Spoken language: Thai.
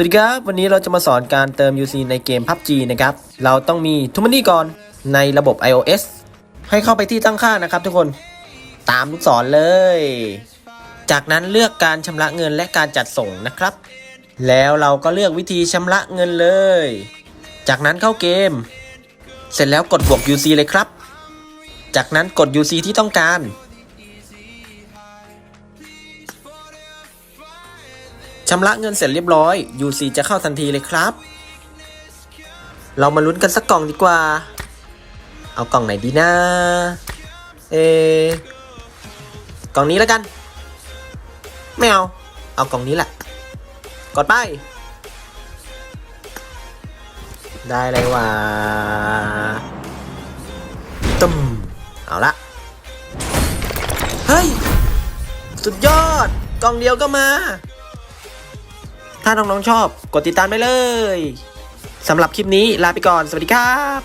สวัสดีครับ วันนี้เราจะมาสอนการเติม UC ในเกม PUBG นะครับ เราต้องมี t ูมันนี่ก่อนในระบบ iOS ให้เข้าไปที่ตั้งค่านะครับทุกคนตามลูกศรเลย จากนั้นเลือกการชำระเงินและการจัดส่งนะครับ แล้วเราก็เลือกวิธีชำระเงินเลย จากนั้นเข้าเกม เสร็จแล้วกดบวก UC เลยครับ จากนั้นกด UC ที่ต้องการ ชำระเงินเสร็จเรียบร้อย UC จะเข้าทันทีเลยครับ เรามาลุ้นกันสักกล่องดีกว่า เอากล่องไหนดีนะเอกล่องนี้แล้วกัน ไม่เอา เอากล่องนี้แหละ กดไป ได้เลยว่าตึมเอาละ เฮ้ย สุดยอด กล่องเดียวก็มา ถ้าน้องๆชอบ กดติดตามได้เลยสำหรับคลิปนี้ลาไปก่อน สวัสดีครับ